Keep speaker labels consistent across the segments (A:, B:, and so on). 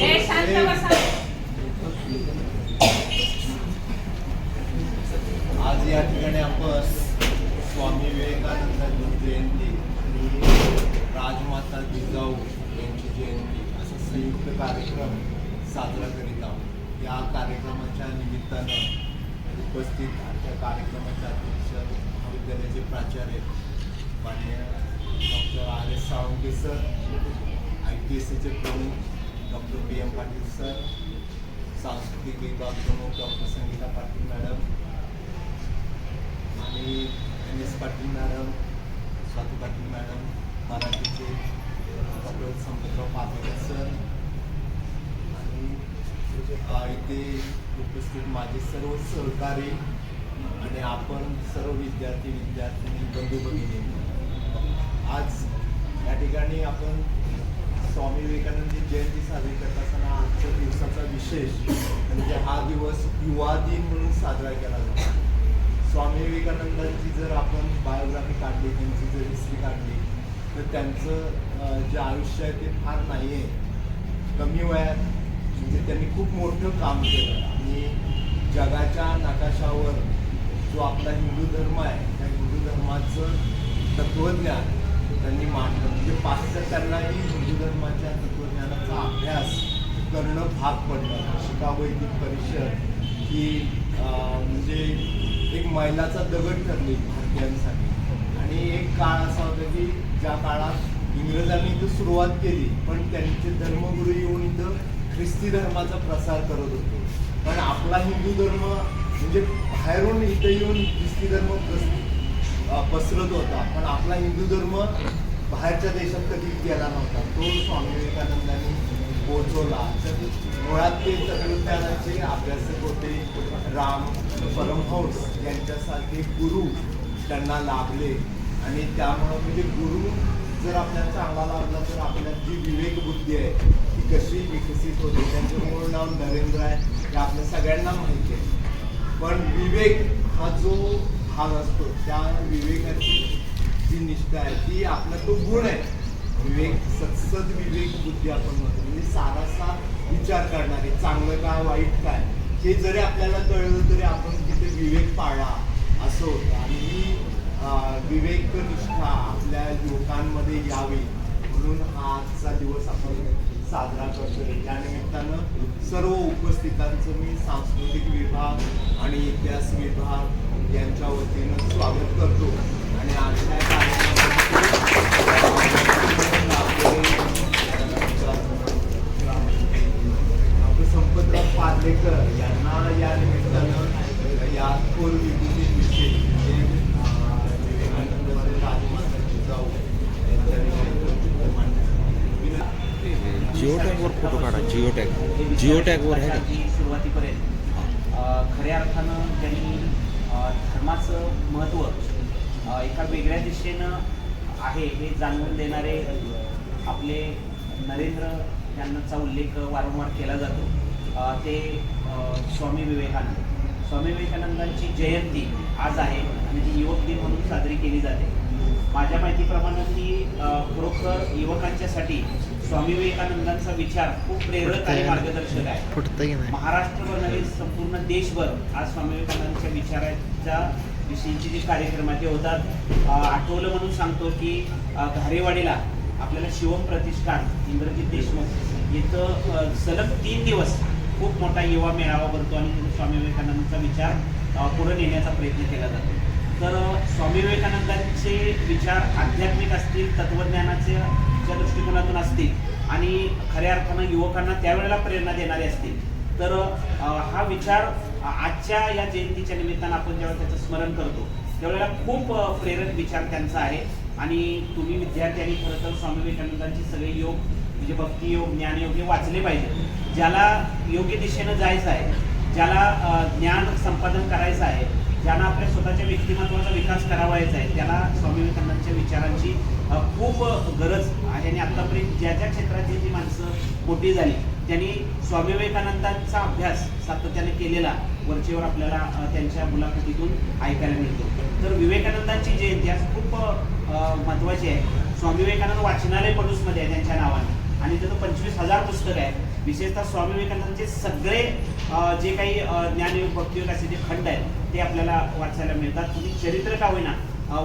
A: Esa प्राचार्य मान्य doctor R S Salunke sir I T S सीचे प्रमुख doctor B M Patil sir सांस्कृतिक विभाग प्रमुख डॉक्टर संगीता पाटील मॅडम आणि M S Patil madam Swati Patil madam मराठीचे डॉक्टर संपतराव पाटोळे सर आणि इथे उपस्थित माझे सर्व सहकारी आणि आपण सर्व विद्यार्थी विद्यार्थी बंधू भगिनी आज या ठिकाणी आपण स्वामी विवेकानंदी जयंती साजरी करत असताना आजच्या दिवसाचा विशेष म्हणजे हा दिवस युवा दिन म्हणून साजरा केला जातो. स्वामी विवेकानंदांची जर आपण बायोग्राफी काढली त्यांची जर हिस्ट्री काढली तर त्यांचं जे आयुष्य आहे ते फार नाही आहे कमी वयात म्हणजे त्यांनी खूप मोठं काम केलं. आणि जगाच्या नकाशावर जो आपला हिंदू धर्म आहे त्या हिंदू धर्माचं तत्त्वज्ञान त्यांनी मांडलं. म्हणजे पाश्चात्यांनाही हिंदू धर्माच्या तत्वज्ञानाचा अभ्यास करणं भाग पडलं. शिकागो येथील परिषद ही म्हणजे एक मैलाचा दगड ठरली भारतीयांसाठी. आणि एक काळ असा होता की ज्या काळात इंग्रजांनी इथं सुरुवात केली पण त्यांचे धर्मगुरू येऊन इथं ख्रिस्ती धर्माचा प्रसार करत होते. पण आपला हिंदू धर्म म्हणजे बाहेरून इथं येऊन ख्रिस्ती धर्म प्रस- पसरत होता. पण आपला हिंदू धर्म बाहेरच्या देशात कधी गेला नव्हता. तो स्वामी विवेकानंदांनी पोहोचवला. तर मुळात ते तत्वज्ञानाचे अभ्यासक होते राम परमहंस यांच्यासारखे गुरु त्यांना लाभले. आणि त्यामुळं म्हणजे गुरु जर आपल्या चांगला लाभला तर आपल्यात जी विवेक बुद्धी आहे ती कशी विकसित होते त्यांचं मूळ नाव नरेंद्र आहे हे आपल्या सगळ्यांना माहिती आहे. पण विवेक हा जो भाग असतो त्या विवेकाची जी निष्ठा आहे ती आपला तो गुण आहे. विवेक सत्सद विवेक बुद्धी आपण म्हणतो. म्हणजे सारासा विचार करणारे चांगलं काय वाईट काय हे जरी आपल्याला कळलं तरी आपण तिथे विवेक पाळा असं होतं. आणि ही विवेक निष्ठा आपल्या युवकांमध्ये यावी म्हणून हा आजचा दिवस आपण साजरा करतोय. या निमित्तानं सर्व उपस्थितांचं मी सांस्कृतिक विभाग आणि इतिहास विभाग यांच्या वतीनं स्वागत करतो. आणि आजच्या कार्यक्रमामध्ये संपतराव पार्लेकर यांना या निमित्तानं या थोर विभूतीविषयी म्हणजे विवेकानंद राजमाता जिजाऊ यांच्या
B: जिओ टॅगवर फोटो काढा जिओ टॅग जिओ टॅगवर आहे का?
C: सुरुवातीपर्यंत अ, खऱ्या अर्थानं त्यांनी धर्माचं महत्त्व एका वेगळ्या दिशेनं आहे हे जाणवून देणारे आपले नरेंद्र यांचा उल्लेख वारंवार केला जातो. ते स्वामी विवेकानंद. स्वामी विवेकानंदांची जयंती आज आहे आणि ती युवक दिन म्हणून साजरी केली जाते. माझ्या माहितीप्रमाणे ती खरोखर युवकांच्यासाठी स्वामी विवेकानंदांचा विचार खूप प्रेरक आणि मार्गदर्शक आहे. महाराष्ट्रभर नव्हे संपूर्ण देशभर आज स्वामी विवेकानंदांच्या विचाराच्या विषयीचे जे कार्यक्रम आहेत ते होतात. आठवलं म्हणून सांगतो की घारेवाडीला आपल्याला शिवम प्रतिष्ठान इंद्रजित देशमुख इथं सलग तीन दिवस खूप मोठा युवा मेळावा भरतो आणि तिथे स्वामी विवेकानंदांचा विचार पुढे नेण्याचा प्रयत्न केला जातो. तर स्वामी विवेकानंदांचे विचार आध्यात्मिक असतील तत्वज्ञानाच्या च्या दृष्टिकोनातून असतील आणि खऱ्या अर्थानं युवकांना त्यावेळेला प्रेरणा देणारे असतील. तर हा विचार आजच्या या जयंतीच्या निमित्तानं आपण जेव्हा त्याचं स्मरण करतो त्यावेळेला खूप प्रेरक विचार त्यांचा आहे. आणि तुम्ही विद्यार्थ्यांनी खरं तर स्वामी विवेकानंदांचे सगळे योग म्हणजे भक्तियोग ज्ञानयोग हे वाचले पाहिजे ज्याला योग्य दिशेनं जायचं आहे ज्याला ज्ञान संपादन करायचं आहे ज्यांना आपल्या स्वतःच्या व्यक्तिमत्वाचा विकास करावायचा आहे त्याला स्वामी विवेकानंदांच्या विचारांची खूप गरज आहे. आणि आत्तापर्यंत ज्या ज्या क्षेत्रातली जी माणसं मोठी झाली त्यांनी स्वामी विवेकानंदांचा अभ्यास सातत्याने केलेला वरचेवर आपल्याला त्यांच्या मुलाखतीतून ऐकायला मिळतो. तर विवेकानंदांची जयंती आज खूप महत्त्वाची आहे. स्वामी विवेकानंद वाचनालय पडूसमध्ये आहे त्यांच्या नावाने. आणि त्याचं पंचवीस हजार पुस्तकं आहेत. विशेषतः स्वामी विवेकानंदांचे सगळे जे काही ज्ञानयोग भक्तियोग असे जे खंड आहेत ते आपल्याला वाचायला मिळतात. तुम्ही चरित्र का होईना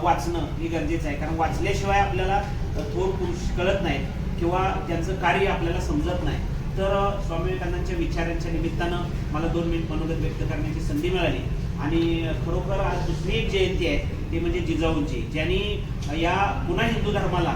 C: वाचणं हे गरजेचं आहे. कारण वाचल्याशिवाय आपल्याला थोर पुरुष कळत नाहीत किंवा त्यांचं कार्य आपल्याला समजत नाही. तर स्वामी विवेकानंदांच्या विचारांच्या निमित्तानं मला दोन मिनिट मनोगत व्यक्त करण्याची संधी मिळाली. आणि खरोखर आज दुसरी एक जयंती आहे ती म्हणजे जिजाऊंची ज्यांनी या पुन्हा हिंदू धर्माला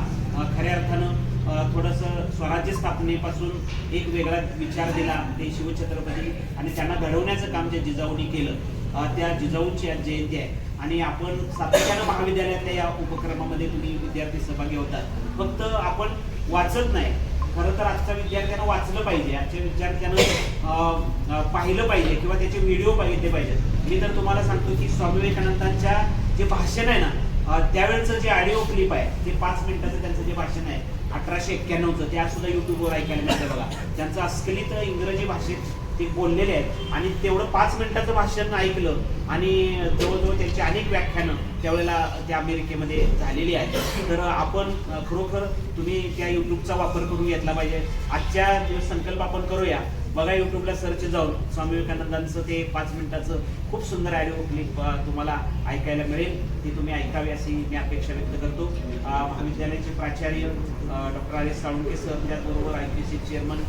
C: खऱ्या अर्थानं थोडंसं स्वराज्य स्थापनेपासून एक वेगळा विचार दिला ते शिवछत्रपती आणि त्यांना घडवण्याचं काम जे जिजाऊनी केलं त्या जिजाऊची आज जयंती आहे. आणि आपण सातत्यानं महाविद्यालयातल्या या उपक्रमामध्ये तुम्ही विद्यार्थी सहभागी होतात. फक्त आपण वाचत नाही. खरं तर आजच्या विद्यार्थ्यांना वाचलं पाहिजे. आजच्या विद्यार्थ्यानं पाहिलं पाहिजे किंवा त्याचे व्हिडिओ पाहिजे पाहिजेत. मी तर तुम्हाला सांगतो की स्वामी विवेकानंदांच्या जे भाषण आहे ना त्यावेळेचं जे ऑडिओ क्लिप आहे ते पाच मिनिटाचं त्यांचं जे भाषण आहे अठराशे एक्क्याण्णवचं त्या सुद्धा युट्यूबवर ऐकायला मिळतं बघा. त्यांचं अस्खलित इंग्रजी भाषेत ते बोललेले आहेत. आणि तेवढं पाच मिनिटाचं भाषण ऐकलं आणि जवळजवळ त्यांची अनेक व्याख्यानं त्यावेळेला त्या अमेरिकेमध्ये झालेली आहेत. तर आपण खरोखर तुम्ही त्या युट्यूबचा वापर करून घेतला पाहिजे. आजच्या दिवस संकल्प आपण करूया. बघा युट्यूबला सर्च जाऊन स्वामी विवेकानंदांचं ते पाच मिनिटाचं खूप सुंदर ऑडिओ क्लिप तुम्हाला ऐकायला मिळेल. ती तुम्ही ऐकावी अशी मी अपेक्षा व्यक्त करतो. महाविद्यालयाचे प्राचार्य doctor R S Salunke sir त्याचबरोबर I P C chairman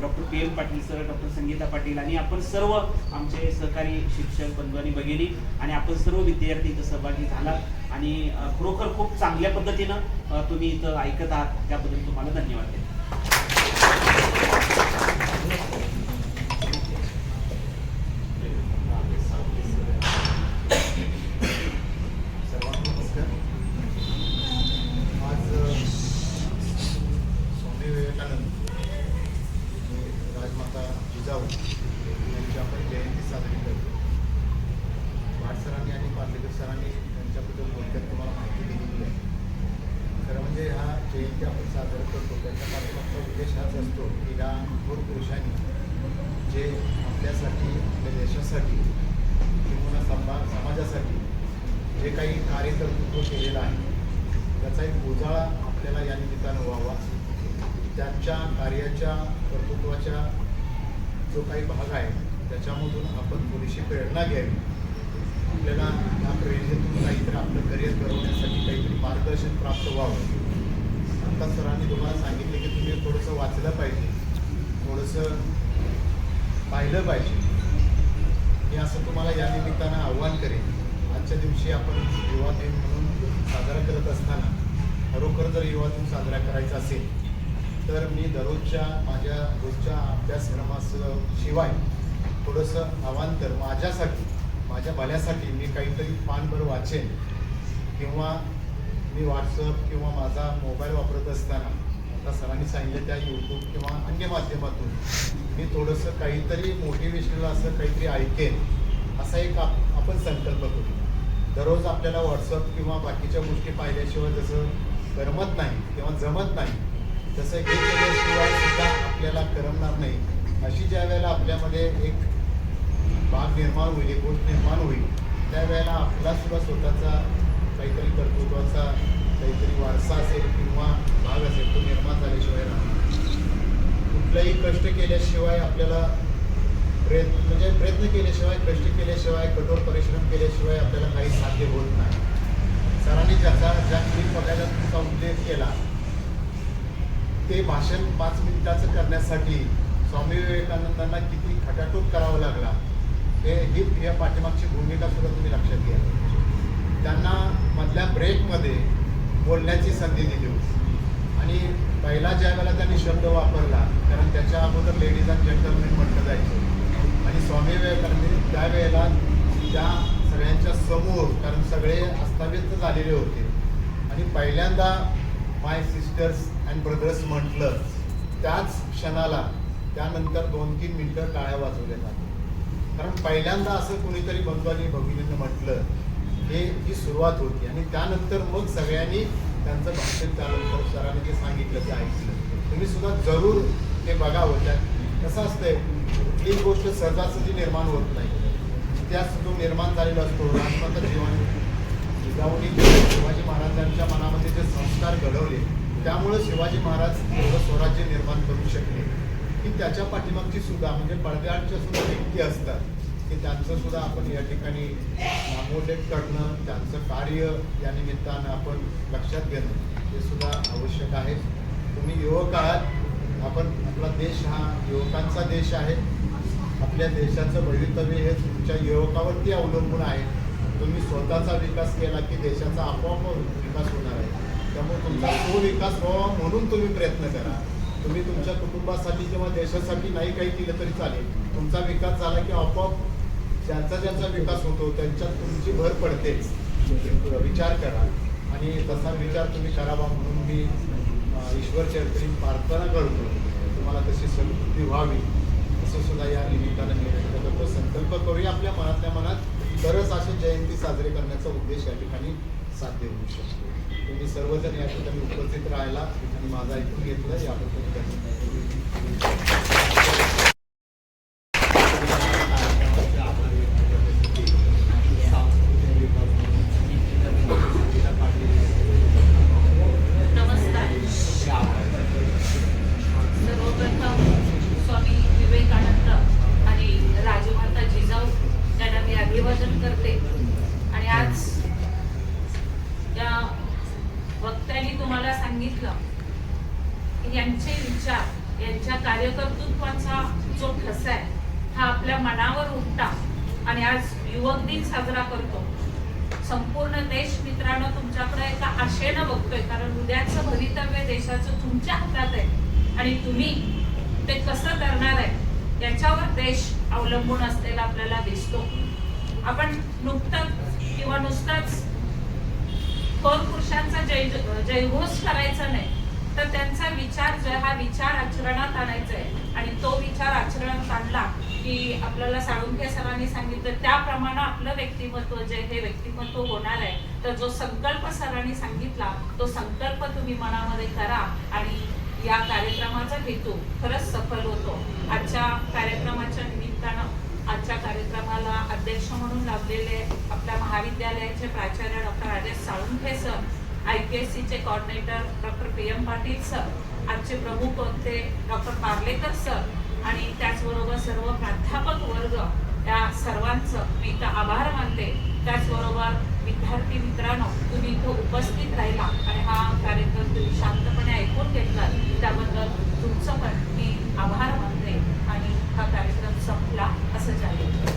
C: doctor P M Patil sir doctor Sangeeta Patil आणि आपण सर्व आमचे सहकारी शिक्षक बंधू आणि भगिनी आणि आपण सर्व विद्यार्थी इथं सहभागी झाला आणि खरोखर खूप चांगल्या पद्धतीनं तुम्ही इथं ऐकत आहात. त्याबद्दल तुम्हाला धन्यवाद देतो.
D: सरांनी आणि पार्लेकर सरांनी यांच्याबद्दल थोडक्यात जयंती आपण साजरा करतो त्याचा पाठीमागचा उद्देश हाच असतो की या थोर पुरुषांनी जे आपल्यासाठी आपल्या देशासाठी किंवा समा समाजासाठी जे काही कार्यकर्तृत्व केलेलं आहे त्याचा एक उजाळा आपल्याला या निमित्तानं व्हावा. त्यांच्या कार्याच्या कर्तृत्वाच्या जो काही भाग आहे त्याच्यामधून आपण थोडीशी प्रेरणा घ्यावी. आपल्याला या प्रेरणेतून काहीतरी आपलं करिअर घडवण्यासाठी काहीतरी मार्गदर्शन प्राप्त व्हावं. आता सरांनी तुम्हाला सांगितले की तुम्ही थोडंसं वाचलं पाहिजे. थोडंसं पाहिलं पाहिजे. मी असं तुम्हाला या निमित्तानं आव्हान करेन. आजच्या दिवशी आपण युवा दिन म्हणून साजरा करत असताना खरोखर जर युवा दिन साजरा करायचा असेल तर मी दररोजच्या माझ्या रोजच्या अभ्यासक्रमाशिवाय थोडंसं अवांतर माझ्यासाठी माझ्या भल्यासाठी मी काहीतरी पानभर वाचेन किंवा मी व्हॉट्सअप किंवा माझा मोबाईल वापरत असताना आता सरांनी सांगितलं त्या यूट्यूब किंवा अन्य माध्यमातून मी थोडंसं काहीतरी मोटिवेशनल असं काहीतरी ऐकेन असा एक आप आपण संकल्प करू. दररोज आपल्याला व्हॉट्सअप किंवा बाकीच्या गोष्टी पाहिल्याशिवाय जसं करमत नाही किंवा जमत नाही तसं हे केल्याशिवाय सुद्धा आपल्याला करमणार नाही. अशी ज्या वेळेला आपल्यामध्ये एक भाग निर्माण होईल एक गोष्ट निर्माण होईल त्यावेळेला आपला सुद्धा स्वतःचा काहीतरी कर्तृत्वाचा काहीतरी वारसा असेल किंवा भाग असेल तो निर्माण झाल्याशिवाय राहणार कुठलाही कष्ट केल्याशिवाय आपल्याला प्रयत्न म्हणजे प्रयत्न केल्याशिवाय कष्ट केल्याशिवाय कठोर परिश्रम केल्याशिवाय आपल्याला काही साध्य होत नाही. सरांनी ज्याचा ज्या क्लिप बघायला तुमचा उल्लेख केला ते भाषण पाच मिनिटाचं करण्यासाठी स्वामी विवेकानंदांना किती खटाटोप करावा लागला हे ही या पाठीमागची भूमिका सुद्धा तुम्ही लक्षात घ्या. त्यांना मधल्या ब्रेकमध्ये बोलण्याची संधी दिली होती. आणि पहिला ज्या वेळेला त्यांनी शब्द वापरला कारण त्याच्या अगोदर लेडीज अँड जेंटलमेन म्हटलं जायचं. आणि स्वामी विवेकानंद त्यावेळेला त्या सगळ्यांच्या समोर कारण सगळे अस्ताव्यस्त झालेले होते. आणि पहिल्यांदा माय सिस्टर्स अँड ब्रदर्स म्हटलं त्याच क्षणाला त्यानंतर दोन तीन मिनटं टाळ्या वाजवल्या जातात. कारण पहिल्यांदा असं कोणीतरी आणि भगिनीनं म्हटलं हे ही सुरुवात होती आणि त्यानंतर मग सगळ्यांनी त्यांचं भाषण त्यानंतर सरांनी जे सांगितलं ते ऐकलं. तुम्ही सुद्धा जरूर ते बघावं त्या कसं असतंय कुठलीही गोष्ट सहजासहजी निर्माण होत नाही. इतिहास जो निर्माण झालेला असतो. राजमाता जीवन जिजाऊनी शिवाजी महाराजांच्या मनामध्ये जे संस्कार घडवले त्यामुळे शिवाजी महाराज एवढं स्वराज्य निर्माण करू शकले. की त्याच्या पाठीमागची सुद्धा म्हणजे पडद्याआडच्या सुद्धा व्यक्ती असतात. की त्यांचं सुद्धा आपण या ठिकाणी नामोल्लेख करणं त्यांचं कार्य या निमित्तानं आपण लक्षात घेणं हे सुद्धा आवश्यक आहे. तुम्ही युवक आहात. आपण आपला देश हा युवकांचा देश आहे. आपल्या देशाचं भवितव्य हे तुमच्या युवकावरती अवलंबून आहे. तुम्ही स्वतःचा विकास केला की देशाचा आपोआप विकास होणार आहे. त्यामुळे तुमचा तो विकास व्हावा म्हणून तुम्ही प्रयत्न करा. तुम्ही तुमच्या कुटुंबासाठी किंवा देशासाठी नाही काही केलं तरी चालेल. तुमचा विकास झाला की आपोआप ज्यांचा ज्यांचा विकास होतो त्यांच्यात तुमची भर पडतेच विचार करा. आणि तसा विचार तुम्ही करावा म्हणून मी ईश्वर चरित्री प्रार्थना करतो. तुम्हाला तशी सद्बुद्धी व्हावी. असं सुद्धा या निमित्तानं मी व्यक्त करतो. संकल्प करूया आपल्या मनातल्या मनात. तरच अशी जयंती साजरी करण्याचा उद्देश या ठिकाणी साध्य होऊ शकतो. तुम्ही सर्वजण या ठिकाणी उपस्थित राहायला आणि माझा ऐकून घेतलं याबद्दल धन्यवाद.
E: नमस्कार सर्वप्रथम स्वामी विवेकानंद आणि राजमाता जिजाऊ यांना मी अभिवादन करते आणि आज या वक्त्यांनी तुम्हाला सांगितलं की यांचे विचार यांच्या कार्यकर्तृत्वाचा जो ठसा आहे हा आपल्या मनावर उठता आणि आज युवक दिन साजरा करतो. संपूर्ण देश मित्रांनो तुमच्याकडे एका आशेनं बघतोय कारण उद्याचं भवितव्य देशाचं तुमच्या हातात आहे. आणि तुम्ही ते कसं करणार आहे याच्यावर देश अवलंबून असलेला आपल्याला दिसतो. आपण नुकतंच किंवा नुसतंच थोर पुरुषांचा जय जयघोष करायचा नाही. तर त्यांचा विचार जो हा विचार आचरणात आणायचा आहे. आणि तो विचार आचरणात आणला की आपल्याला साळुंखे सरांनी सांगितलं त्याप्रमाणे आपलं व्यक्तिमत्व जे हे व्यक्तिमत्व होणार आहे. तर जो संकल्प सरांनी सांगितला तो संकल्प तुम्ही मनामध्ये करा आणि या कार्यक्रमाचा हेतू खरंच सफल होतो. आजच्या कार्यक्रमाच्या निमित्तानं आजच्या कार्यक्रमाला अध्यक्ष म्हणून लाभलेले आपल्या महाविद्यालयाचे प्राचार्य doctor Rajesh Salunkhe sir I P S सीचे coordinator doctor P M Patil sir आजचे प्रमुख होते डॉक्टर पार्लेकर सर आणि त्याचबरोबर सर्व प्राध्यापक वर्ग या सर्वांचं मी इथं आभार मानते. त्याचबरोबर विद्यार्थी मित्रांनो तुम्ही इथं उपस्थित राहिला आणि हा कार्यक्रम तुम्ही शांतपणे ऐकून घेतला त्याबद्दल तुमचं पण मी आभार मानते आणि हा कार्यक्रम संपला असं जाहीर.